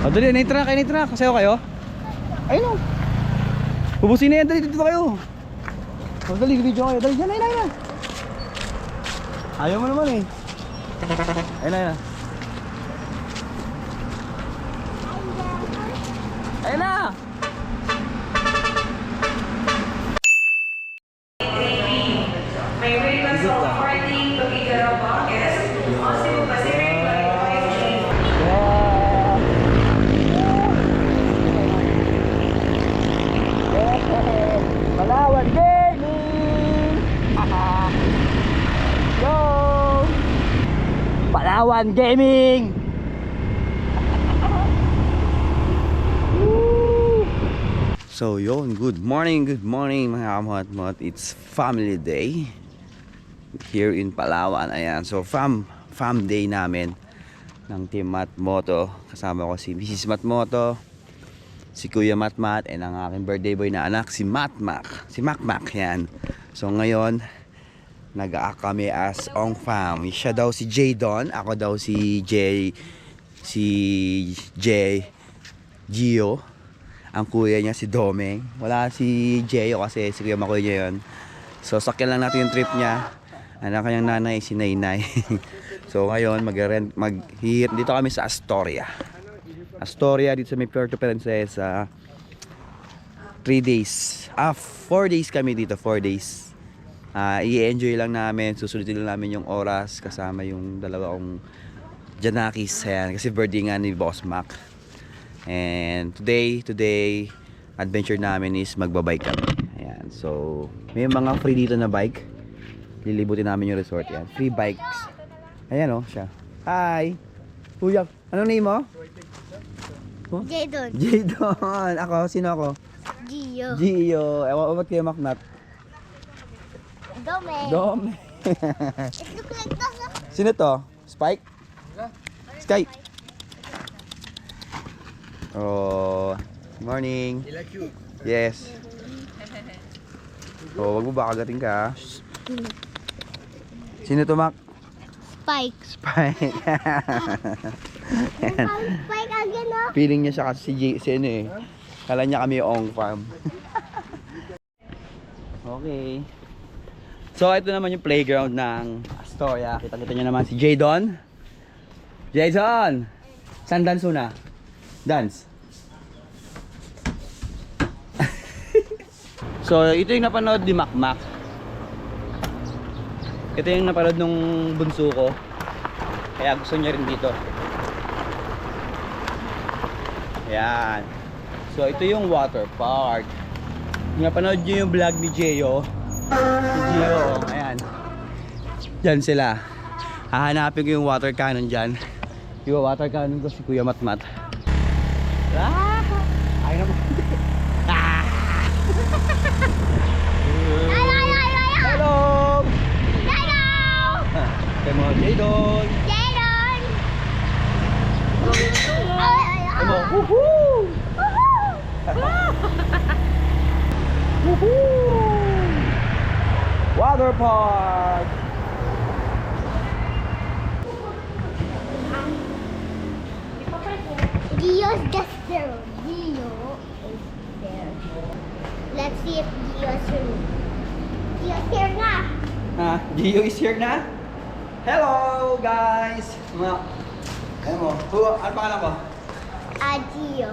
O, dali, na-track kayo, na-track. Sayo kayo? Ayun o. Bubusin na yan, dali, dito kayo. O, dali, video kayo. Dali, yan, ayun, ayun. Ayaw mo naman eh. Ayun, ayun. Ayun na! May request party to Figaro Bangkes. Possible Pacific Palawan Gaming! Yo! Palawan Gaming! So yun, good morning, good morning mga kamuhat-muhat. It's family day here in Palawan. Ayan, so fam, fam day namin ng Team Matmoto. Kasama ko si Mrs. Matmoto, si Kuya Matmat, and ang aking birthday boy na anak, si Matmak. Si Makmak, yan. So ngayon, nag kami as Ong Fam. Siya daw si J Don, ako daw si J, si J, Gio. Ang kuya niya si Domeng. Wala si Jeyo kasi si Kuya Makoy niya yun. So sakyan lang natin yung trip niya. Ang kanyang nanay si Nainay. so ngayon mag mag dito kami sa Astoria. Astoria dito sa may Puerto Princesa. 3 days. Ah, 4 days kami dito, 4 days. Ah, i-enjoy lang namin, susulitin lang namin yung oras kasama yung dalawa kong Janakis ayan, kasi birthday nga ni Boss Mac. And today, today adventure namin is magbabike kami. Ayan, so may mga free dito na bike. Lilibutin namin yung resort yan. Free bikes. Ayan oh, siya. Hi. Kuya, ano name mo? Jadon. Jadon. Ako, sino ako? Gio. Gio. Ewan ba't kayo maknat? Dome. Dom. It look like this. Sino to? Spike? Sky. Oh, morning. Yes. Oh, wag mo ba kagating ka? Sino to, Mac? Spike. Spike. Ayan. Spike again, oh. Feeling niya siya kasi si, J, si ano eh. Kala niya kami yung Ong Farm. okay. So, ito naman yung playground ng Astoria. Kita-kita niyo naman si Jadon. Jason! Saan dance una? Dance. so, ito yung napanood ni Makmak. Ito yung napanood nung bunso ko. Kaya gusto niya rin dito. Ayan. So, ito yung water park. Napanood nyo yung vlog ni Jeyo, si Jeyo, ayan. Diyan sila. Hahanapin ko yung water cannon dyan. Yung water cannon ko si Kuya Matmat. Ah! Ay naman. Ah! Ay, ay, ay, ay, ay. Hello! Hello. Kay mo, Jadon! Jadon. Ay, ay, ay. Kay mo, woohoo! Woohoo! Water park! Gio's just there. Is there. Let's see if Gio's here. Gio's here na. Ah, Gio is here na? Hello, guys! Mga, ano mo? Who, ano pangalan ko? Ah, Gio.